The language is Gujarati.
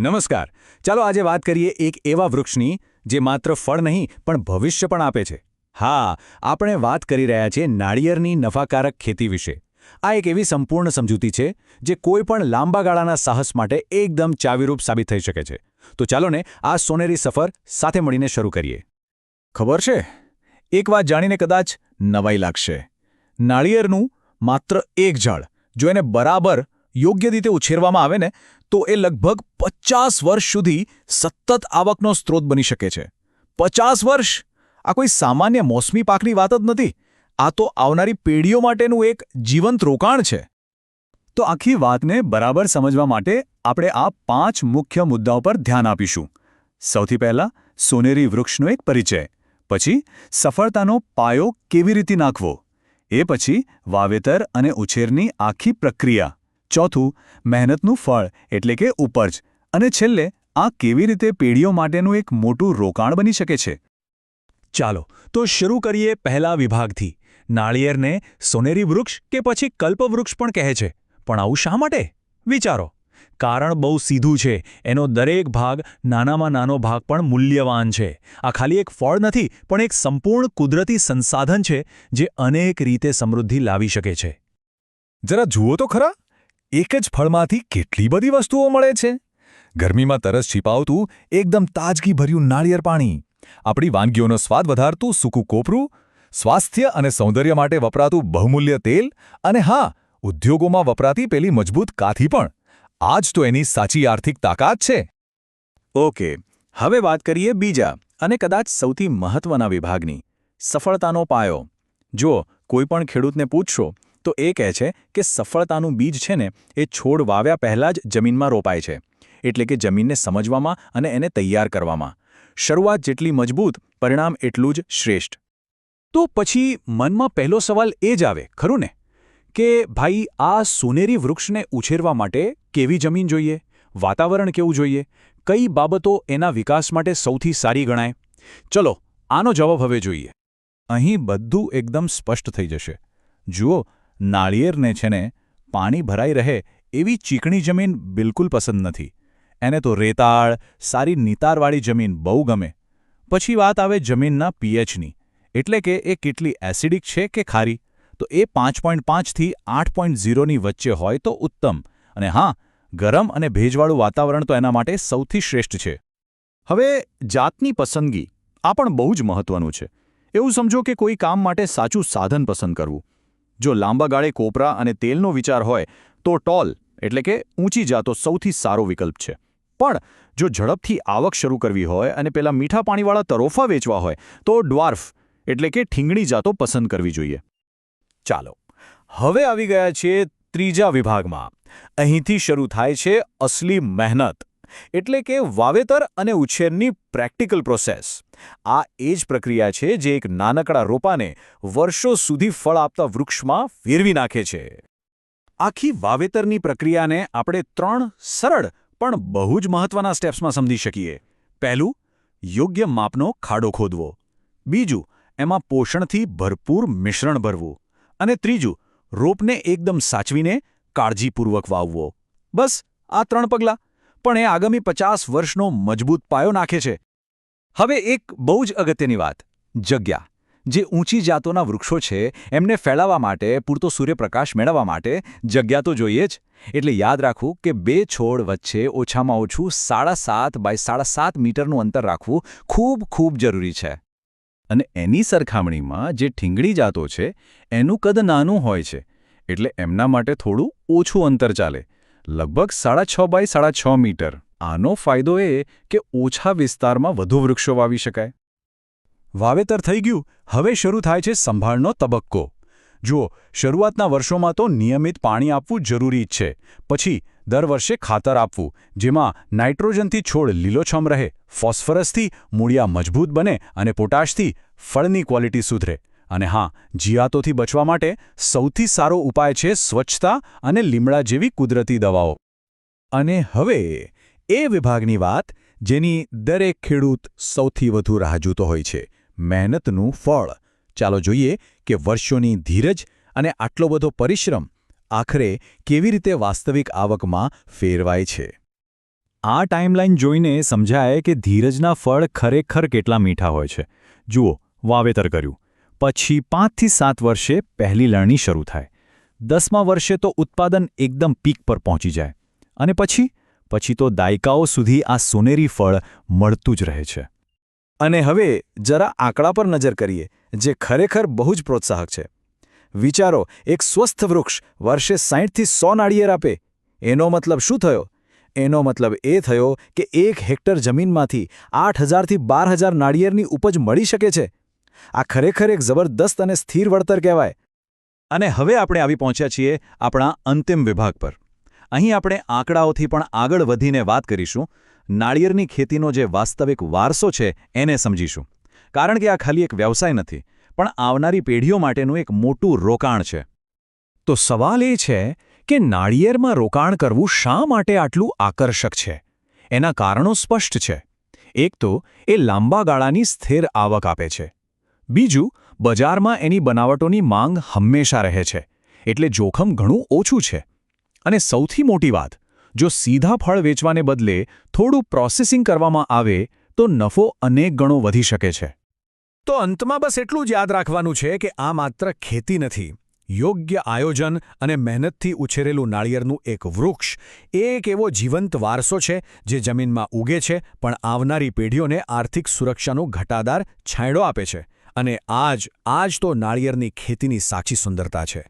નમસ્કાર. ચાલો આજે વાત કરીએ એક એવા વૃક્ષની જે માત્ર ફળ નહીં, પણ ભવિષ્ય પણ આપે છે. હા, આપણે વાત કરી રહ્યા છીએ નાળિયેરની નફાકારક ખેતી વિશે. આ એક એવી સંપૂર્ણ સમજૂતી છે, જે કોઈ પણ લાંબા ગાળાના સાહસ માટે એકદમ ચાવીરૂપ સાબિત થઈ શકે છે. તો ચાલો ને આ સોનેરી સફર સાથે મળીને શરૂ કરીએ. ખબર છે? એક વાત જાણીને કદાચ નવાઈ લાગશે. નાળિયેરનું માત્ર એક ઝાડ, જો એને બરાબર યોગ્ય રીતે ઉછેરવામાં આવે ને, તો એ લગભગ પચાસ વર્ષ સુધી સતત આવકનો સ્ત્રોત બની શકે છે. પચાસ વર્ષ? આ કોઈ સામાન્ય મોસમી પાકની વાત જ નથી. આ તો આવનારી પેઢીઓ માટેનું એક જીવંત રોકાણ છે. તો આખી વાતને બરાબર સમજવા માટે આપણે આ પાંચ મુખ્ય મુદ્દાઓ પર ધ્યાન આપીશું. સૌથી પહેલા, સોનેરી વૃક્ષનો એક પરિચય. પછી, સફળતાનો પાયો કેવી રીતે નાખવો? એ પછી, વાવેતર અને ઉછેરની આખી પ્રક્રિયા. ચોથું, મહેનતનું ફળ, એટલે કે ઉપજ અને છેલ્લે, આ કેવી રીતે પેઢીઓ માટેનું એક મોટું રોકાણ બની શકે છે? ચાલો, તો શરૂ કરીએ પહેલા વિભાગથી. નાળિયેરને સોનેરી વૃક્ષ કે પછી કલ્પવૃક્ષ પણ કહે છે. પણ આવું શા માટે? વિચારો. કારણ બહુ સીધું છે. એનો દરેક ભાગ નાનામાં નાનો ભાગ પણ મૂલ્યવાન છે. આ ખાલી એક ફળ નથી, પણ એક સંપૂર્ણ કુદરતી સંસાધન છે, જે અનેક રીતે સમૃદ્ધિ લાવી શકે છે. જરા જુઓ તો ખરા. એક જ ફળમાંથી કેટલી બધી વસ્તુઓ મળે છે? ગરમીમાં તરસ છીપાવતું એકદમ તાજગીભર્યું નાળિયેર પાણી. આપણી વાનગીઓનો સ્વાદ વધારતું સૂકું કોપરું, સ્વાસ્થ્ય અને સૌંદર્ય માટે વપરાતું બહુમૂલ્ય તેલ અને હા, ઉદ્યોગોમાં વપરાતી પેલી મજબૂત કાથી પણ. આ જ તો એની સાચી આર્થિક તાકાત છે. ઓકે, હવે વાત કરીએ બીજા અને કદાચ સૌથી મહત્વના વિભાગની, સફળતાનો પાયો. જો કોઈ પણ ખેડૂતને પૂછશો તો એ કહે છે કે સફળતાનું બીજ છે ને, એ છોડ વાવ્યા પહેલાં જ જમીનમાં રોપાય છે. એટલે કે જમીનને સમજવામાં અને એને તૈયાર કરવામાં. શરૂઆત જેટલી મજબૂત, પરિણામ એટલું જ શ્રેષ્ઠ. તો પછી મનમાં પહેલો સવાલ એ જ આવે, ખરું ને? કે ભાઈ, આ સોનેરી વૃક્ષને ઉછેરવા માટે કેવી જમીન જોઈએ? વાતાવરણ કેવું જોઈએ? કઈ બાબતો એના વિકાસ માટે સૌથી સારી ગણાય? ચલો, આનો જવાબ હવે જોઈએ. અહીં બધું એકદમ સ્પષ્ટ થઈ જશે. જુઓ નાળિયેરને છે ને પાણી ભરાઈ રહે એવી ચીકણી જમીન બિલકુલ પસંદ નથી. એને તો રેતાળ, સારી નિતારવાળી જમીન બહુ ગમે. પછી વાત આવે જમીનના પીએચની એટલે કે એ કેટલી એસિડિક છે કે ખારી? તો એ પાંચ પોઈન્ટ પાંચથી આઠ પોઈન્ટ ઝીરોની વચ્ચે હોય તો ઉત્તમ. અને હા, ગરમ અને ભેજવાળું વાતાવરણ તો એના માટે સૌથી શ્રેષ્ઠ છે. હવે જાતની પસંદગી આ પણ બહુ જ મહત્વનું છે. એવું સમજો કે કોઈ કામ માટે સાચું સાધન પસંદ કરવું. જો લાંબા ગાળે કોપરા અને તેલનો વિચાર હોય, તો ટોલ એટલે કે ઊંચી જાતો સૌથી સારો વિકલ્પ છે. પણ જો ઝડપથી આવક શરૂ કરવી હોય અને પેલા મીઠા પાણીવાળા તરોફા વેચવા હોય, તો ડ્વાર્ફ એટલે કે ઠીંગણી જાતો પસંદ કરવી જોઈએ. ચાલો, હવે આવી ગયા છીએ ત્રીજા વિભાગમાં. અહીંથી શરૂ થાય છે અસલી મહેનત. એટલે કે વાવેતર અને ઉછેરની પ્રેક્ટિકલ પ્રોસેસ. આ એ જ પ્રક્રિયા છે જે એક નાનકડા રોપાને વર્ષો સુધી ફળ આપતા વૃક્ષમાં ફેરવી નાખે છે. આખી વાવેતરની પ્રક્રિયાને આપણે ત્રણ સરળ પણ બહુ જ મહત્વના સ્ટેપ્સમાં સમજી શકીએ. પહેલું, યોગ્ય માપનો ખાડો ખોદવો. બીજું, એમાં પોષણથી ભરપૂર મિશ્રણ ભરવું. અને ત્રીજું, રોપને એકદમ સાચવીને કાળજીપૂર્વક વાવવો. બસ, આ ત્રણ પગલાં. પણ એ આગામી પચાસ વર્ષનો મજબૂત પાયો નાખે છે. હવે એક બહુ જ અગત્યની વાત, જગ્યા. જે ઊંચી જાતોના વૃક્ષો છે, એમને ફેલાવવા માટે, પૂરતો સૂર્યપ્રકાશ મેળવવા માટે જગ્યા તો જોઈએ જ. એટલે યાદ રાખવું કે બે છોડ વચ્ચે ઓછામાં ઓછું સાડા સાત બાય સાડા સાત મીટરનું અંતર રાખવું ખૂબ ખૂબ જરૂરી છે. અને એની સરખામણીમાં જે ઠીંગડી જાતો છે, એનું કદ નાનું હોય છે. એટલે એમના માટે થોડું ઓછું અંતર ચાલે. લગભગ સાડા છ બાય સાડા છ મીટર. આનો ફાયદો એ કે ઓછા વિસ્તારમાં વધુ વૃક્ષો વાવી શકાય. વાવેતર થઈ ગયું, હવે શરૂ થાય છે સંભાળનો તબક્કો. જુઓ, શરૂઆતના વર્ષોમાં તો નિયમિત પાણી આપવું જરૂરી જ છે. પછી, દર વર્ષે ખાતર આપવું, જેમાં નાઇટ્રોજનથી છોડ લીલોછમ રહે, ફોસ્ફરસથી મૂળિયા મજબૂત બને અને પોટાશથી ફળની ક્વોલિટી સુધરે. અને હા, જીઆતોથી બચવા માટે સૌથી સારો ઉપાય છે સ્વચ્છતા અને લીમડા જેવી કુદરતી દવાઓ. અને હવે, એ વિભાગની વાત, જેની દરેક ખેડૂત સૌથી વધુ રાહ જોતો હોય છે, મહેનતનું ફળ. ચાલો જોઈએ કે વર્ષોની ધીરજ અને આટલો બધો પરિશ્રમ આખરે કેવી રીતે વાસ્તવિક આવકમાં ફેરવાય છે. આ ટાઈમલાઈન જોઈને સમજાય કે ધીરજના ફળ ખરેખર કેટલા મીઠા હોય છે. જુઓ, વાવેતર કર્યું. પછી પાંચથી સાત વર્ષે પહેલી લણણી શરૂ થાય. દસમા વર્ષે તો ઉત્પાદન એકદમ પીક પર પહોંચી જાય. અને પછી? પછી તો દાયકાઓ સુધી આ સોનેરી ફળ મળતું જ રહે છે. અને હવે જરા આંકડા પર નજર કરીએ, જે ખરેખર બહુ જ પ્રોત્સાહક છે. વિચારો, એક સ્વસ્થ વૃક્ષ વર્ષે સાહીઠથી સો નાળિયેર આપે. એનો મતલબ શું થયો? એનો મતલબ એ થયો કે એક હેક્ટર જમીનમાંથી આઠ હજારથી બાર હજાર નાળિયેરની ઉપજ મળી શકે છે. આ ખરેખર એક જબરદસ્ત અને સ્થિર વળતર કહેવાય. અને હવે આપણે આવી પહોંચ્યા છીએ આપણા અંતિમ વિભાગ પર. અહીં આપણે આંકડાઓથી પણ આગળ વધીને વાત કરીશું. નાળિયેરની ખેતીનો જે વાસ્તવિક વારસો છે, એને સમજીશું. કારણ કે આ ખાલી એક વ્યવસાય નથી, પણ આવનારી પેઢીઓ માટેનું એક મોટું રોકાણ છે. તો સવાલ એ છે કે નાળિયેરમાં રોકાણ કરવું શા માટે આટલું આકર્ષક છે? એના કારણો સ્પષ્ટ છે. એક તો, એ લાંબા ગાળાની સ્થિર આવક આપે છે. બીજું, બજારમાં એની બનાવટોની માંગ હંમેશા રહે છે, એટલે જોખમ ઘણું ઓછું છે. અને સૌથી મોટી વાત, જો સીધા ફળ વેચવાને બદલે થોડું પ્રોસેસિંગ કરવામાં આવે, તો નફો અનેક ગણો વધી શકે છે. તો અંતમાં બસ એટલું જ યાદ રાખવાનું છે કે આ માત્ર ખેતી નથી, યોગ્ય આયોજન અને મહેનતથી ઉછેરેલું નાળિયેરનું એક વૃક્ષ એ એક એવો જીવંત વારસો છે જે જમીનમાં ઉગે છે, પણ આવનારી પેઢીઓને આર્થિક સુરક્ષાનો ઘટાદાર છાંયડો આપે છે. અને આજ આજ તો નાળિયેરની ખેતીની સાચી સુંદરતા છે.